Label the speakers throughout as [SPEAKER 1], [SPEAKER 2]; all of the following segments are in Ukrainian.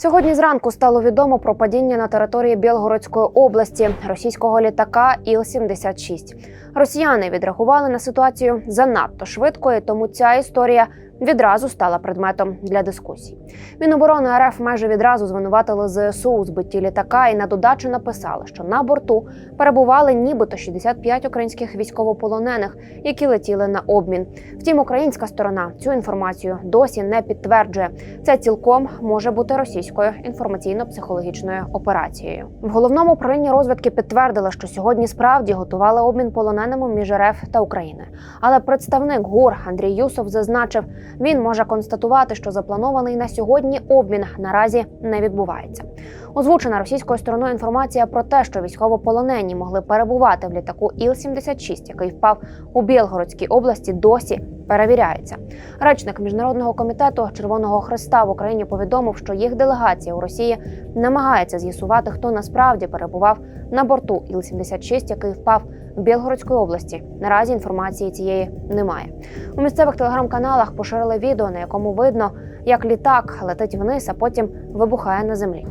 [SPEAKER 1] Сьогодні зранку стало відомо про падіння на території Білгородської області російського літака Іл-76. Росіяни відреагували на ситуацію занадто швидко, і тому ця історія відразу стала предметом для дискусій. Міноборони РФ майже відразу звинуватили ЗСУ у збитті літака і на додачу написали, що на борту перебували нібито 65 українських військовополонених, які летіли на обмін. Втім, українська сторона цю інформацію досі не підтверджує. Це цілком може бути російською інформаційно-психологічною операцією. В головному управлінні розвідки підтвердили, що сьогодні справді готували обмін полоненими між РФ та Україною. Але представник ГУР Андрій Юсов зазначив, він може констатувати, що запланований на сьогодні обмін наразі не відбувається. Озвучена російською стороною інформація про те, що військовополонені могли перебувати в літаку Іл-76, який впав у Білгородській області, досі перевіряється. Речник міжнародного комітету Червоного Христа в Україні повідомив, що їх делегація у Росії намагається з'ясувати, хто насправді перебував на борту Іл-76, який впав в Білгородській області. Наразі інформації цієї немає. У місцевих телеграм-каналах поширили відео, на якому видно, як літак летить вниз, а потім вибухає на землі.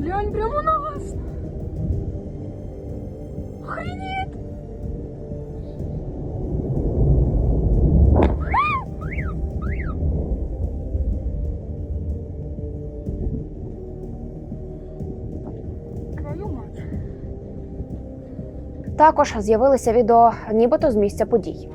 [SPEAKER 2] Глянь прямо на вас.
[SPEAKER 1] Також з'явилися відео, нібито з місця подій.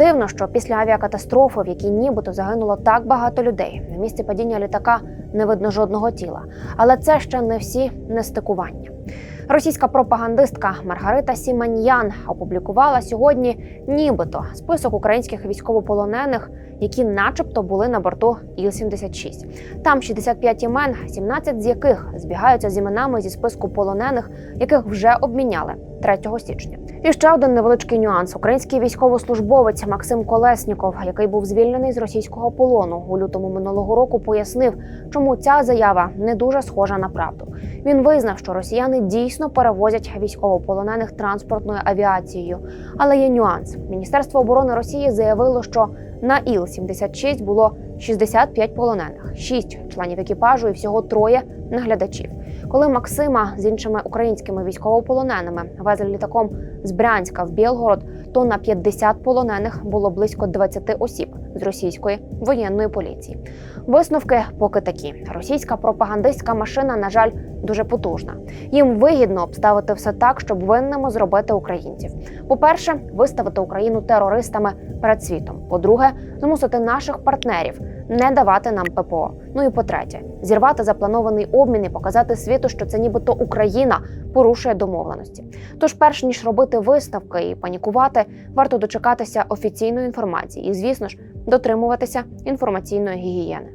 [SPEAKER 1] Дивно, що після авіакатастрофи, в якій нібито загинуло так багато людей, на місці падіння літака не видно жодного тіла. Але це ще не всі нестикування. Російська пропагандистка Маргарита Сіманьян опублікувала сьогодні нібито список українських військовополонених, які, начебто, були на борту Іл-76. Там 65 імен, 17 з яких збігаються з іменами зі списку полонених, яких вже обміняли 3 січня. І ще один невеличкий нюанс: український військовослужбовець Максим Колесніков, який був звільнений з російського полону у лютому минулого року, пояснив, чому ця заява не дуже схожа на правду. Він визнав, що росіяни дійсно перевозять військовополонених транспортною авіацією. Але є нюанс. Міністерство оборони Росії заявило, що на Іл-76 було 65 полонених, 6 членів екіпажу і всього троє наглядачів. Коли Максима з іншими українськими військовополоненими везли літаком з Брянська в Білгород, то на 50 полонених було близько 20 осіб з російської воєнної поліції. Висновки поки такі: російська пропагандистська машина, на жаль, дуже потужна. Їм вигідно обставити все так, щоб винними зробити українців. По-перше, виставити Україну терористами перед світом. По-друге, змусити наших партнерів не давати нам ППО. Ну і по-третє, зірвати запланований обмін і показати світу, що це нібито Україна порушує домовленості. Тож, перш ніж робити виставки і панікувати, варто дочекатися офіційної інформації і, звісно ж, дотримуватися інформаційної гігієни.